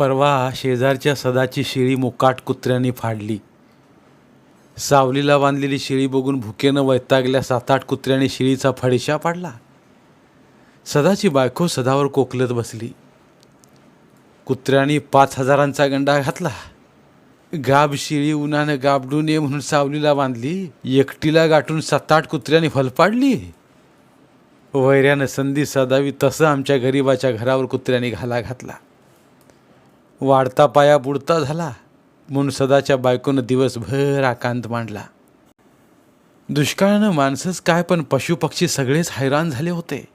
परवा शेजारच्या सदाची शिळी मोकाट कुत्र्याने फाडली. सावलीला बांधलेली शिळी बघून भुकेनं वैतागल्या सात आठ कुत्र्याने शिळीचा फडिशा पाडला. सदाची बायको सदावर कोकलत बसली. कुत्र्याने पाच हजारांचा गंडा घातला. गाब शिळी उन्हानं गाबडू नये म्हणून सावलीला बांधली. एकटीला गाठून सात आठ कुत्र्याने फलपाडली वैऱ्यानं संधी सदावी तसं आमच्या गरिबाच्या घरावर कुत्र्याने घाला घातला. वाढता पाया बुडता झाला. म्हणून सदाच्या बायकोनं दिवसभर आकांत मांडला. दुष्काळानं माणसंच काय पण पशुपक्षी सगळेच हैराण झाले होते.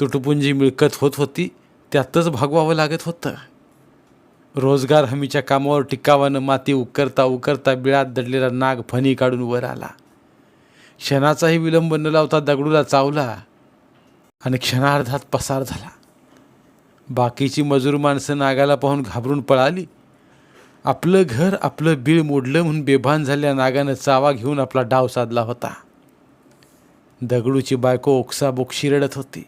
तुटपुंजी मिळकत होत होती त्यातच भागवावं लागत होतं. रोजगार हमीच्या कामावर टिकावानं माती उकरता उकरता बिळात दडलेला नाग फणी काढून वर आला. क्षणाचाही विलंब न लावता दगडूला चावला आणि क्षणार्धात पसार झाला. बाकीची मजूर माणसं नागाला पाहून घाबरून पळाली. आपलं घर आपलं बीळ मोडलं म्हणून बेभान झाल्या नागानं चावा घेऊन आपला डाव साधला होता. दगडूची बायको ओक्साबोक्षी रडत होती.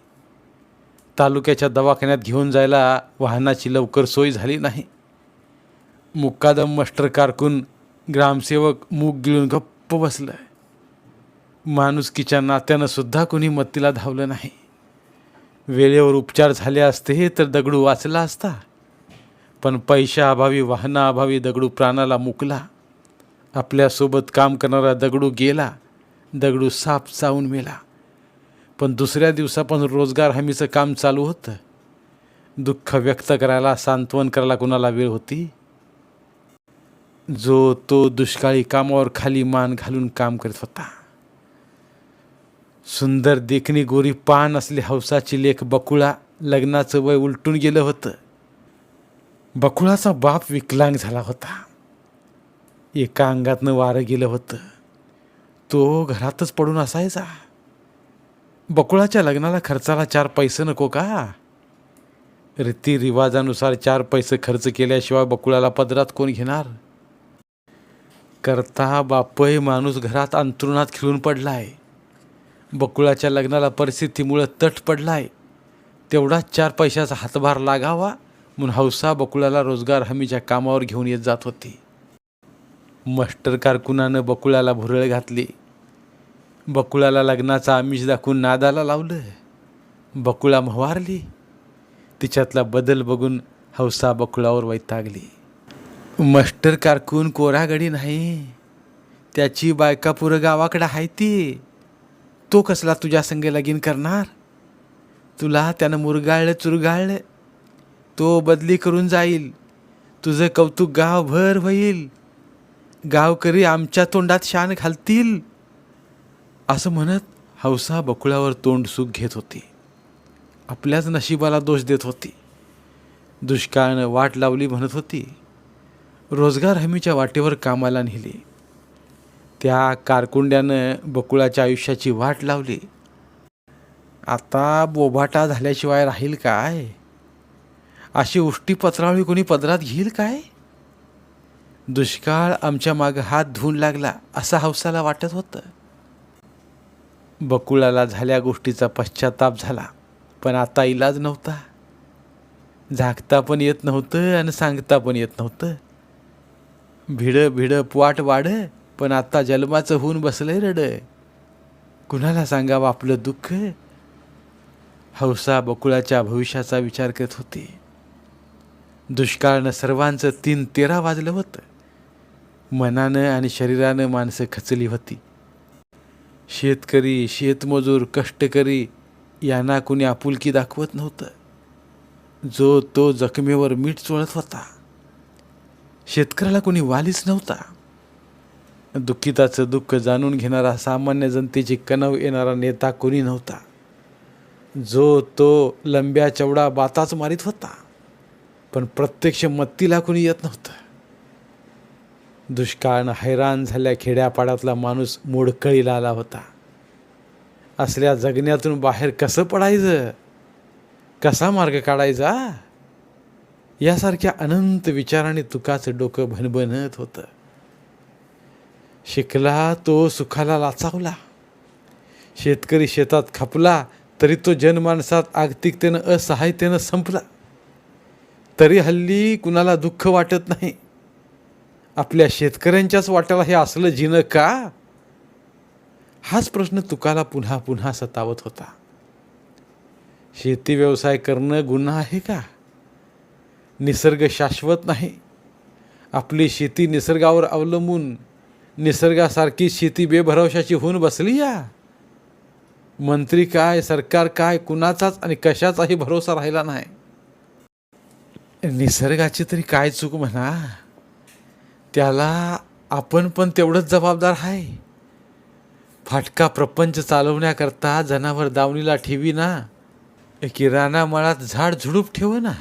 तालुक्याच्या दवाखान्यात घेऊन जायला वाहनाची लवकर सोय झाली नाही. मुक्कादम मस्टर कारकून ग्रामसेवक मूग गिळून गप्प बसलं माणुसकीच्या नात्यानं सुद्धा कुणी मत्तीला धावलं नाही. वेळेवर उपचार झाले असते तर दगडू वाचला असता. पण पैशाअभावी वाहनाअभावी दगडू प्राणाला मुकला. आपल्यासोबत काम करणारा दगडू गेला. दगडू साप चावून मेला. पण दुसऱ्या दिवसापासून रोजगार हमीचं काम चालू होतं. दुःख व्यक्त करायला सांत्वन करायला कोणाला वेळ होती? जो तो दुष्काळी कामावर खाली मान घालून काम करत होता. सुंदर देखणी गोरी पान असली हौसाची लेख बकुळा लग्नाचं वय उलटून गेलं होतं. बकुळाचा बाप विकलांग झाला होता. एका अंगातनं वारं गेलं होतं. तो घरातच पडून असायचा. बकुळाच्या लग्नाला खर्चाला चार पैसे नको का? रीतिरिवाजानुसार चार पैसे खर्च केल्याशिवाय बकुळाला पदरात कोण घेणार? करता बापही माणूस घरात अंतरुणात खिळून पडलाय. बकुळाच्या लग्नाला परिस्थितीमुळं तट पडला आहे तेवढाच चार पैशाचा हातभार लागावा म्हणून हौसा बकुळाला रोजगार हमीच्या कामावर घेऊन येत जात होती. मास्टर कारकुनानं बकुळाला भुरळ घातली. बकुळाला लग्नाचा आमिष दाखवून नादाला लावलं. बकुळा मवारली तिच्यातला बदल बघून हौसा बकुळावर वैतागली. मास्टर कारकून कोरागडी नाही. त्याची बायका पुरं गावाकडं आहे ती तो कसला तुझ्या संगे लगीन करणार? तुला त्यानं मुरगाळलं चुरगाळलं. तो बदली करून जाईल. तुझं कौतुक गावभर होईल. गावकरी आमच्या तोंडात शान घालतील. असं म्हणत हौसा बकुळावर तोंड सुख घेत होती. आपल्याच नशिबाला दोष देत होती. दुष्काळानं वाट लावली म्हणत होती. रोजगार हमीच्या वाटेवर कामाला नेली. त्या कारकुंड्यानं बकुळाच्या आयुष्याची वाट लावली. आता बोभाटा झाल्याशिवाय राहील काय? अशी उष्टी पत्रावळी कोणी पदरात घेईल काय? दुष्काळ आमच्या मागं हात धुवून लागला असं हौसाला वाटत होतं. बकुळाला झाल्या गोष्टीचा पश्चाताप झाला पण आता इलाज नव्हता. झाकता पण येत नव्हतं आणि सांगता पण येत नव्हतं. भिडं भिडं पोट वाढं पण आत्ता जन्माचं होऊन बसलंय रडय कुणाला सांगावं आपलं दुःख? हौसा बकुळाच्या भविष्याचा विचार करत होती. दुष्काळनं सर्वांचं तीन तेरा वाजलं होतं. मनानं आणि शरीरानं माणसं खचली होती. शेतकरी शेतमजूर कष्टकरी यांना कुणी आपुलकी दाखवत नव्हतं. जो तो जखमेवर मीठ चोळत होता. शेतकऱ्याला कुणी वालीच नव्हता. दुःखिताचं दुःख जाणून घेणारा सामान्य जनतेची कणव येणारा नेता कोणी नव्हता. जो तो लंब्या चवडा बाताच मारीत होता. पण प्रत्यक्ष मत्तीला कोणी येत नव्हतं. दुष्काळनं हैराण झाल्या खेड्यापाड्यातला माणूस मोडकळीला आला होता. असल्या जगण्यातून बाहेर कसं पडायचं? कसा मार्ग काढायचा? यासारख्या अनंत विचाराने तुकाचं डोकं भनभनत होतं. शिकला तो सुखाला लाचावला. शेतकरी शेतात खपला तरी तो जनमानसात आर्थिकतेनं असहायतेनं संपला. तरी हल्ली कुणाला दुःख वाटत नाही. आपल्या शेतकऱ्यांच्याच वाट्याला हे असलं जिनं का? हाच प्रश्न तुकाला पुन्हा पुन्हा सतावत होता. शेती व्यवसाय करणं गुन्हा आहे का? निसर्ग शाश्वत नाही. आपली शेती निसर्गावर अवलंबून निसर्गासारखी शेती बेभरवशाची होऊन बसली या? मंत्री काय सरकार काय कुणाचाच आणि कशाचाही भरोसा राहिला नाही. निसर्गाची तरी काय चूक म्हणा? त्याला आपण पण तेवढंच जबाबदार आहे फाटका प्रपंच चालवण्याकरता जनावर दावणीला ठेवी ना. किराणा मळात झाड झुडूप ठेव ना.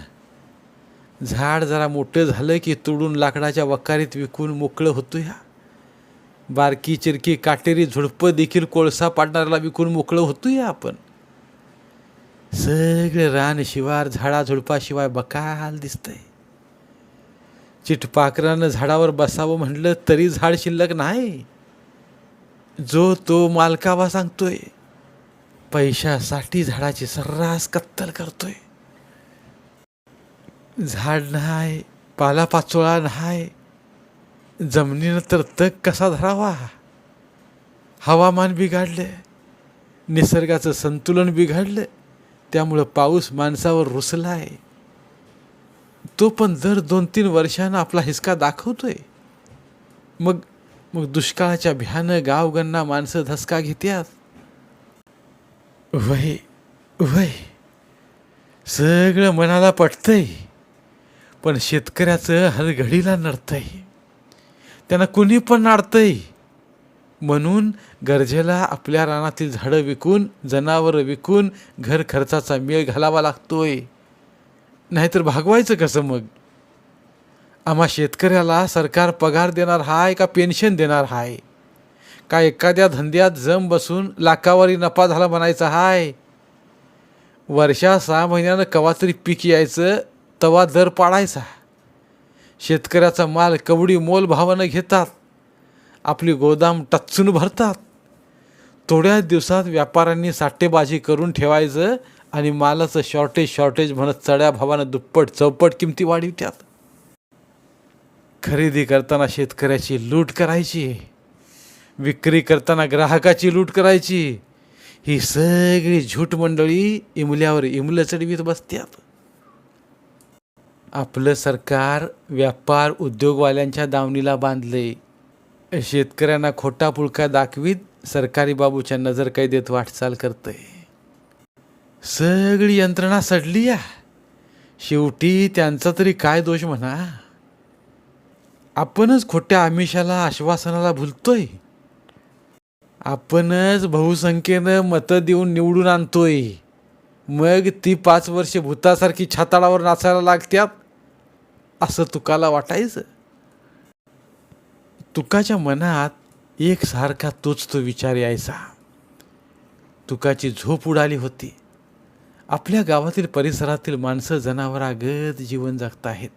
झाड जरा मोठं झालं की तोडून लाकडाच्या वकारीत विकून मोकळं होतो या. बारकी चिरकी काटेरी झुडपं देखील कोळसा पाडणाऱ्याला विकून मोकळं होतो आपण. सगळे रान शिवार झाडा झुडपाशिवाय बकाल दिसतंय. चिटपाखरानं झाडावर बसावं म्हणलं तरी झाड शिल्लक नाही. जो तो मालकावा सांगतोय पैशासाठी झाडाची सर्रास कत्तल करतोय. झाड नाही पालापाचोळा नाही जमिनीनं तर तग कसा धरावा? हवामान बिघाडले निसर्गाचं संतुलन बिघाडलं त्यामुळं पाऊस माणसावर रुसलाय. तो पण दर दोन तीन वर्षानं आपला हिसका दाखवतोय. मग मग दुष्काळाच्या भ्यानं गावगन्ना माणसं धसका घेत्यात. वय वय सगळं मनाला पटतंय पण शेतकऱ्याचं हरघडीला नडतंय. त्यांना कुणी पण नाडतंय. म्हणून गरजेला आपल्या रानातील झाडं विकून जनावरं विकून घर खर्चाचा मेळ घालावा लागतोय. नाहीतर भागवायचं कसं मग? आम्हा शेतकऱ्याला सरकार पगार देणार हाय का पेन्शन देणार हाय? का एखाद्या धंद्यात जम बसून लाखावारी नफा झाला म्हणायचा हाय? वर्षा सहा महिन्यानं कवा तरी पीक यायचं तवा दर पाडायचा. शेतकऱ्याचा माल कवडी मोल भावानं घेतात. आपली गोदाम टच्चून भरतात. थोड्याच दिवसात व्यापाऱ्यांनी साठेबाजी करून ठेवायचं आणि मालाचं शॉर्टेज शॉर्टेज म्हणत चढ्या भावानं दुप्पट चौपट किमती वाढवित्यात खरेदी करताना शेतकऱ्याची लूट करायची. विक्री करताना ग्राहकाची लूट करायची. ही सगळी झूट मंडळी इमल्यावर इमलं चढवीत बसत्यात. आपलं सरकार व्यापार उद्योगवाल्यांच्या दावणीला बांधले. शेतकऱ्यांना खोटा पुळका दाखवीत सरकारी बाबूच्या नजर कैदेत वाटचाल करतंय. सगळी यंत्रणा सडली या. शेवटी त्यांचा तरी काय दोष म्हणा. आपणच खोट्या आमिषाला आश्वासनाला भुलतोय. आपणच बहुसंख्येनं मतं देऊन निवडून आणतोय. मग ती पाच वर्षे भूतासारखी छाताळावर नाचायला लागत्यात. असं तुकाला वाटायचं. तुकाच्या मनात एक सारखा तोच तो विचार यायचा. तुकाची झोप उडाली होती. आपल्या गावातील परिसरातील माणसं जनावरागत जीवन जगत आहेत.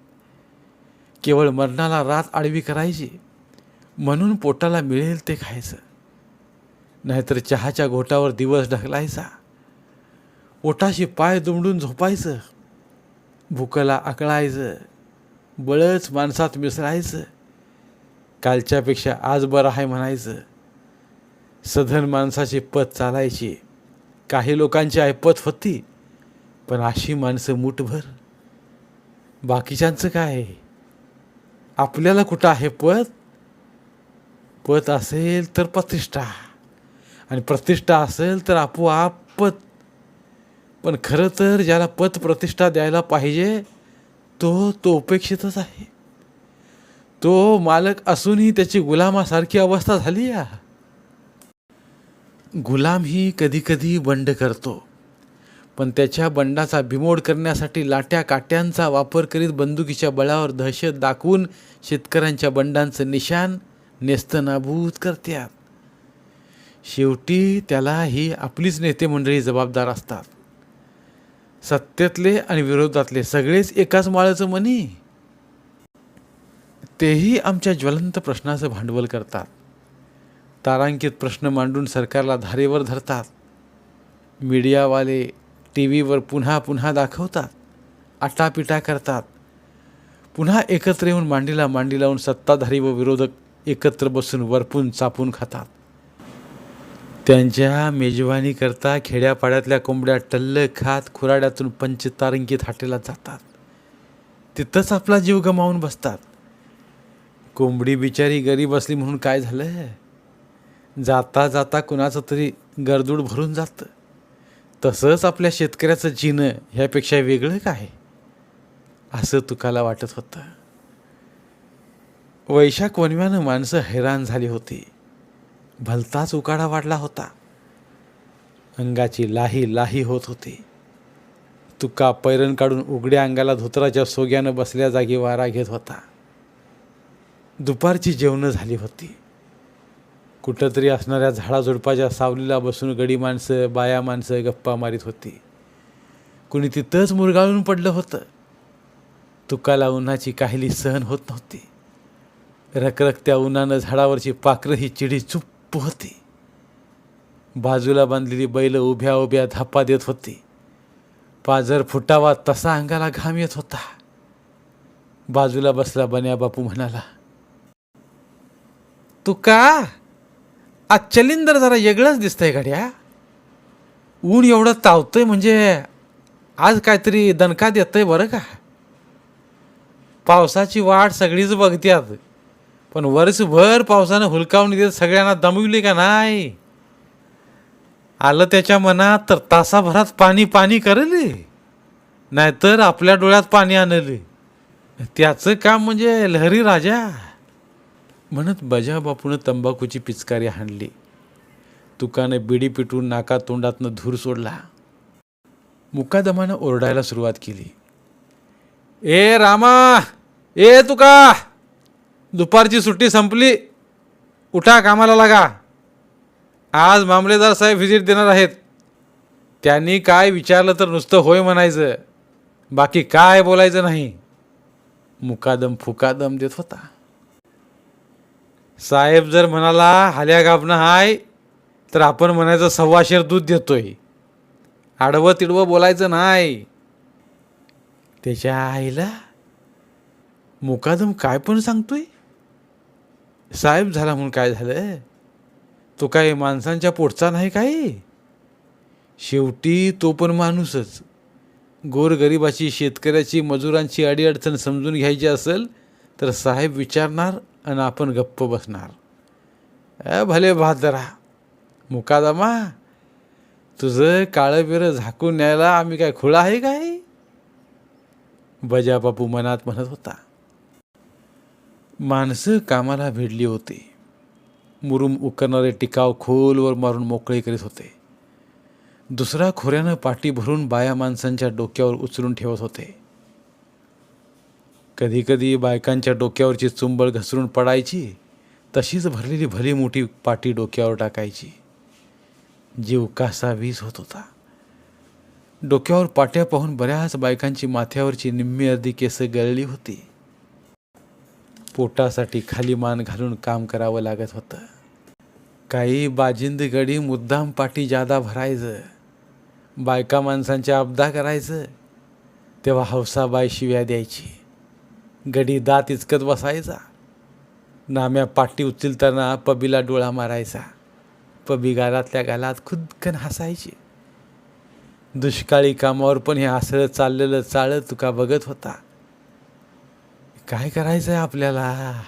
केवळ मरणाला रात आडवी करायची. म्हणून पोटाला मिळेल ते खायचं. नाहीतर चहाच्या घोटावर दिवस ढकलायचा. ओटाशी पाय दुमडून झोपायचं. भुकला आकळायचं. बळच माणसात मिसळायचं. कालच्यापेक्षा आज बरं आहे म्हणायचं. सधन माणसाची पत चालायची. काही लोकांची ऐपत होती पण अशी माणसं मुठभर. बाकीच्यांचं काय? आपल्याला कुठं आहे पत? पत असेल तर प्रतिष्ठा. आणि प्रतिष्ठा असेल तर आपोआप पत. पण खरं तर ज्याला पत प्रतिष्ठा द्यायला पाहिजे तो तो उपेक्षितच आहे. तो मालक असूनही त्याची गुलामासारखी अवस्था झाली या गुलाम ही कधीकधी बंड करतो. पण त्याच्या बंडाचा बिमोड करण्यासाठी लाट्या काट्यांचा वापर करीत बंदुकीच्या बळावर दहशत दाखवून शेतकऱ्यांच्या बंडांचं निशान नेस्तनाभूत करतात. शेवटी त्याला ही आपलीच नेते मंडळी जबाबदार असतात. सत्तेतले आणि विरोधातले सगळेच एकाच माळाचं म्हणी. तेही आमच्या ज्वलंत प्रश्नाचं भांडवल करतात. तारांकित प्रश्न मांडून सरकारला धारेवर धरतात. मीडियावाले टी व्हीवर पुन्हा पुन्हा दाखवतात. आटापिटा करतात. पुन्हा एकत्र येऊन मांडीला मांडी लावून सत्ताधारी व विरोधक एकत्र बसून वरपून चापून खातात. त्यांच्या मेजवानीकरता खेड्यापाड्यातल्या कोंबड्या टल्ल खात खुराड्यातून पंचतारंकित हाटेला जातात. तिथंच आपला जीव गमावून बसतात. कोंबडी बिचारी गरीब असली म्हणून काय झालं? जाता जाता कुणाचं तरी गरदूड भरून जातं. तसंच आपल्या शेतकऱ्याचं जिणं ह्यापेक्षा वेगळं काय? असं तुकाला वाटत होतं. वैशाख वनव्यानं माणसं हैराण झाली होती. भलताच उकाडा वाढला होता. अंगाची लाही लाही होत होती. तुका पैरण काढून उघड्या अंगाला धोतराच्या सोग्यानं बसल्या जागी वारा घेत होता. दुपारची जेवणं झाली होती. कुठंतरी असणाऱ्या झाडाझुडपाच्या सावलीला बसून गडी माणसं बाया माणसं गप्पा मारीत होती. कुणी तिथंच मुरगाळून पडलं होतं. तुकाला उन्हाची काहिली सहन होत नव्हती. रखरखत्या उन्हानं झाडावरची पाखरं ही चिडी चुप्प होती बाजूला बांधलेली बैल उभ्या उभ्या धापा देत होती. पाजर फुटावा तसा अंगाला घाम येत होता. बाजूला बसला बन्या बापू म्हणाला तू का? आज चलिंदर जरा वेगळंच दिसतंय घड्या ऊन एवढं तावतंय म्हणजे आज काहीतरी दणका देतंय बरं का? पावसाची वाट सगळीच बघत्यात. पण वर्षभर पावसानं हुलकावून देत सगळ्यांना दमविले का नाही? आलं त्याच्या मनात तर तासाभरात पाणी पाणी करेल. नाहीतर आपल्या डोळ्यात पाणी आणले. त्याचं काम म्हणजे लहरी राजा. म्हणत बजाबापूनं तंबाखूची पिचकारी हाणली. तुकानं बिडी पिटून नाका तोंडातनं धूर सोडला. मुकादमानं ओरडायला सुरुवात केली. ए रामा! ए तुका! दुपारची सुट्टी संपली उठा कामाला लागा. आज मामलेदार साहेब व्हिजिट देणार आहेत. त्यांनी काय विचारलं तर नुसतं होय म्हणायचं. बाकी काय बोलायचं नाही. मुकादम फुकादम देत होता. साहेब जर म्हणाला हाल्या गाबणं हाय तर आपण म्हणायचं सव्वाशेर दूध देतोय. आडवं तिडवं बोलायचं नाही. त्याच्या आईला मुकादम काय पण सांगतोय? साहेब झाला म्हणून काय झालं तो काय माणसांच्या पोटचा नाही काय शेवटी तो पण माणूसच. गोरगरिबाची शेतकऱ्याची मजुरांची अडीअडचण समजून घ्यायची असेल तर साहेब विचारणार आणि आपण गप्प बसणार. अ भले भादरा मुकादामा. तुझं काळं बिरं झाकून न्यायला आम्ही काय खुळा आहे काय बजाबापू मनात म्हणत होता. माणसं कामाला भिडली होती. मुरुम उकरणारे टिकाव खोलवर मारून मोकळे करीत होते. दुसरा खोऱ्यानं पाठी भरून बाया माणसांच्या डोक्यावर उचलून ठेवत होते. कधीकधी बायकांच्या डोक्यावरची चुंबळ घसरून पडायची तशीच भरलेली भली मोठी पाठी डोक्यावर टाकायची. जीव कासा वीज होत होता. डोक्यावर पाट्या पाहून बऱ्याच बायकांची माथ्यावरची निम्मी अर्धी केसं गळली होती. पोटासाठी खाली मान घालून काम करावं लागत होतं. काही बाजिंद गडी मुद्दाम पाठी जादा भरायचं. बायका माणसांच्या अब्दा करायचं. तेव्हा हौसाबाई शिव्या द्यायची. गडी दात इचकत बसायचा. नाम्या पाठी उचलताना पबीला डोळा मारायचा. पबी गालातल्या गालात खुदकन हसायची. दुष्काळी कामावर पण हे आसळं चाललेलं चाळं तुका बघत होता. काय करायचं आहे आपल्याला?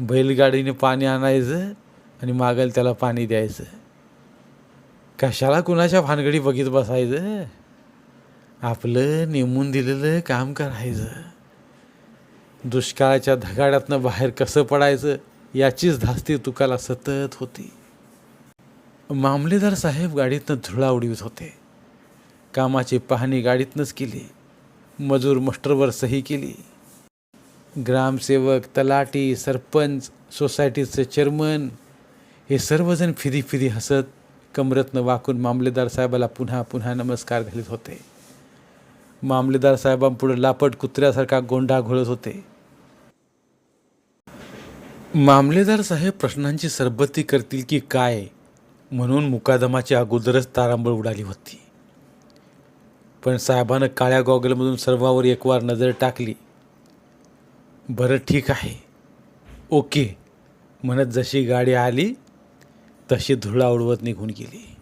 बैलगाडीने पाणी आणायचं आणि मागल त्याला पाणी द्यायचं. कशाला कुणाच्या भानगडी बघित बसायचं? आपलं नेमून दिलेलं काम करायचं. दुष्काळाच्या धगाड्यातनं बाहेर कसं पडायचं याचीच धास्ती तुकाला सतत होती. मामलेदार साहेब गाडीतनं धुळा उडवीत होते. कामाची पाहणी गाडीतनंच केली. मजूर मस्टरवर सही केली. ग्रामसेवक तलाटी सरपंच सोसायटीचं चेअरमन हे सर्वजण फिरी फिरी हसत कमरतनं वाकून मामलेदार साहेबाला पुन्हा पुन्हा नमस्कार घालत होते. मामलेदार साहेबांपुढे लापट कुत्र्यासारखा गोंडा घोळत होते. मामलेदार साहेब प्रश्नांची सरबत्ती करतील की काय म्हणून मुकादमाची अगोदरच तारांबळ उडाली होती. पण साहेबानं काळ्या गॉगलमधून सर्वावर एकवार नजर टाकली. बरं ठीक आहे. ओके. म्हणत जशी गाडी आली तशी धुळा उडवत निघून गेली.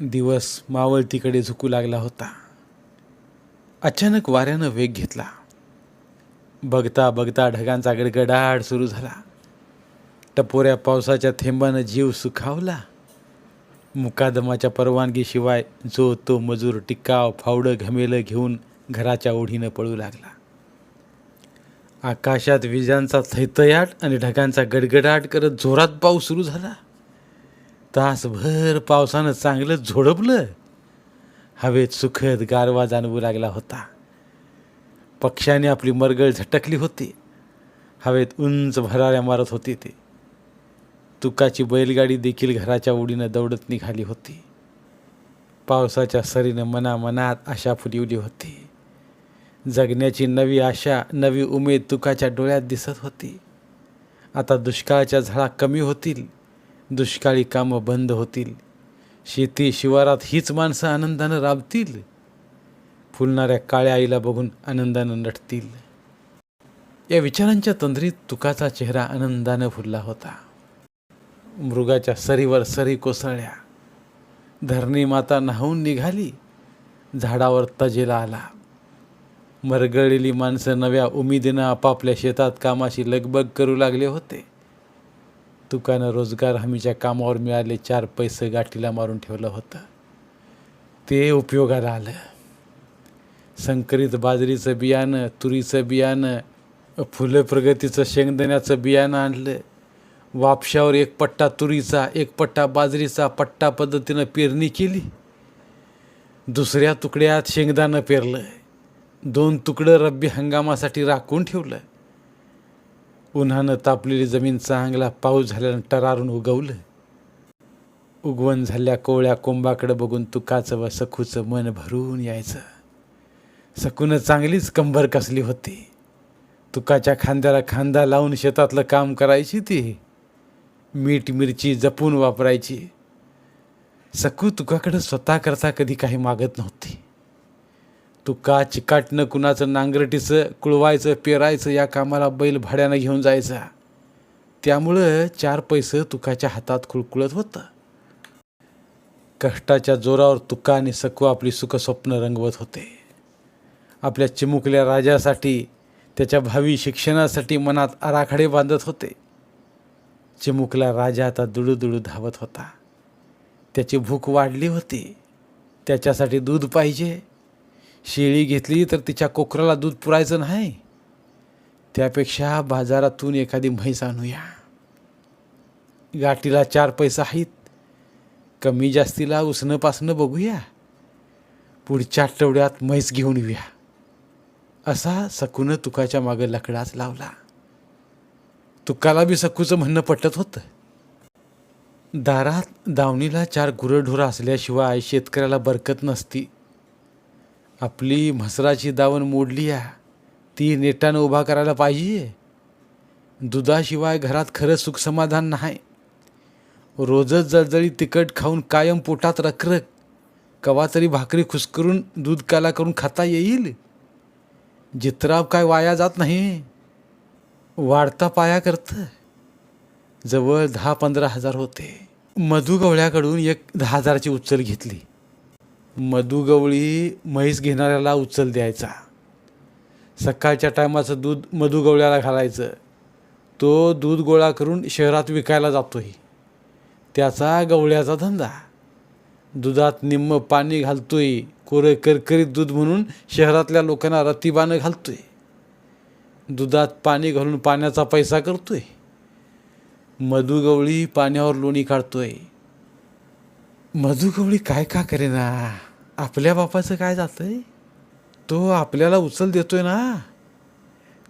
दिवस मावळतीकडे झुकू लागला होता. अचानक वाऱ्यानं वेग घेतला. बघता बघता ढगांचा गडगडाट सुरू झाला. टपोऱ्या पावसाच्या थेंबानं जीव सुखावला. मुकादमाच्या परवानगीशिवाय जो तो मजूर टिकाव फावडं घमेलं घेऊन घराच्या ओढीनं पळू लागला. आकाशात विजांचा थैतयाट आणि ढगांचा गडगडाट करत जोरात पाऊस सुरू झाला. तासभर पावसानं चांगलं झोडपलं. हवेत सुखद गारवा जाणवू लागला होता. पक्ष्याने आपली मरगळ झटकली होती. हवेत उंच भराऱ्या मारत होती ते. तुकाची बैलगाडी देखील घराच्या उडीनं दौडत निघाली होती. पावसाच्या सरीनं मनामनात आशा फुलिवली होती. जगण्याची नवी आशा नवी उमेद तुकाच्या डोळ्यात दिसत होती. आता दुष्काळाच्या झळा कमी होतील दुष्काळी कामं बंद होतील. शेती शिवारात हीच माणसं आनंदानं राबतील. फुलणाऱ्या काळ्या आईला बघून आनंदानं नटतील. या विचारांच्या तंद्रीत तुकाचा चेहरा आनंदानं फुलला होता. मृगाच्या सरीवर सरी कोसळल्या. धरणी माता न्हावून निघाली. झाडावर तजेला आला. मरगळलेली माणसं नव्या उमेदीनं आपापल्या शेतात कामाशी लगबग करू लागले होते. तुकानं रोजगार हमीच्या कामावर मिळाले चार पैसे गाठीला मारून ठेवलं होतं. ते उपयोगाला आलं. संकरित बाजरीचं बियाणं तुरीचं बियाणं फुलं प्रगतीचं शेंगदाण्याचं बियाणं आणलं. वापशावर एक पट्टा तुरीचा एक पट्टा बाजरीचा पट्टा पद्धतीनं पेरणी केली. दुसऱ्या तुकड्यात शेंगदाणं पेरलं. दोन तुकडं रब्बी हंगामासाठी राखून ठेवलं. उन्हानं तापलेली जमीन चांगला पाऊस झाल्यानं टरारून उगवलं. उगवण झाल्या कोवळ्या कोंबाकडे बघून तुकाचं व सखूचं मन भरून यायचं. सकूनं चांगलीच कंबर कसली होती. तुकाच्या खांद्याला खांदा लावून शेतातलं काम करायची ती. मीठ मिरची जपून वापरायची. सकू तुकाकडं स्वतः करता कधी काही मागत नव्हती. तुका चिकाटणं कुणाचं नांगरटीचं कुळवायचं पेरायचं या कामाला बैल भाड्यानं घेऊन जायचा? त्यामुळं चार पैसे तुकाच्या हातात खुळकुळत होतं. कष्टाच्या जोरावर तुका आणि सकू आपली सुखस्वप्न रंगवत होते. आपल्या चिमुकल्या राजासाठी त्याच्या भावी शिक्षणासाठी मनात आराखडे बांधत होते. चिमुकला राजा आता दुडूदुडू धावत होता. त्याची भूक वाढली होती. त्याच्यासाठी दूध पाहिजे. शेळी घेतली तर तिच्या कोकराला दूध पुरायचं नाही. त्यापेक्षा बाजारातून एखादी म्हैस आणूया. गाठीला चार पैसा आहेत. कमी जास्तीला उसणं पासणं बघूया. पुढच्या आठवड्यात म्हैस घेऊन येऊया. असा सकूनं तुकाच्या मागं लकडाच लावला. तुकाला बी सकूचं म्हणणं पटत होतं. दारात दावणीला चार गुरंढोरं असल्याशिवाय शेतकऱ्याला बरकत नसती. आपली म्हसराची दावण मोडली आहे. ती नेटानं उभा करायला पाहिजे. दुधाशिवाय घरात खरं सुखसमाधान नाही. रोजच जळजळी तिखट खाऊन कायम पोटात रखरख. कवा तरी भाकरी खुसकरून दूध काला करून खाता येईल. जित्राव काय वाया जात नाही. वाढता पाया करतं. जवळ दहा पंधरा हजार होते. मधुगवळ्याकडून एक दहा हजाराची उचल घेतली. मधुगवळी म्हैस घेणाऱ्याला उचल द्यायचा. सकाळच्या टायमाचं दूध मधुगवळ्याला घालायचं. तो दूध गोळा करून शहरात विकायला जातोही. त्याचा गवळ्याचा धंदा. दुधात निम्म पाणी घालतोय कोरं करकरीत दूध म्हणून शहरातल्या लोकांना रतिबानं घालतोय. दुधात पाणी घालून पाण्याचा पैसा करतोय. मधुगवळी पाण्यावर लोणी काढतोय. मधुगवळी काय का करेना? आपल्या बापाचं काय जातंय? तो आपल्याला उचल देतोय ना.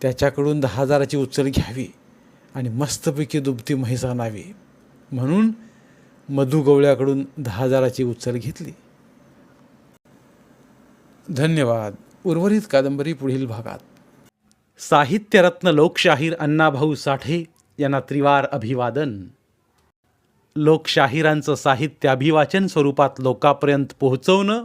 त्याच्याकडून दहा हजाराची उचल घ्यावी आणि मस्तपैकी दुबती म्हैस आणावी. म्हणून मधुगवळ्याकडून दहा हजाराची उचल घेतली. धन्यवाद. उर्वरित कादंबरी पुढील भागात. साहित्यरत्न लोकशाहीर अण्णाभाऊ साठे यांना त्रिवार अभिवादन. लोकशाहिरांचं साहित्य अभिवाचन स्वरूपात लोकांपर्यंत पोहोचवणं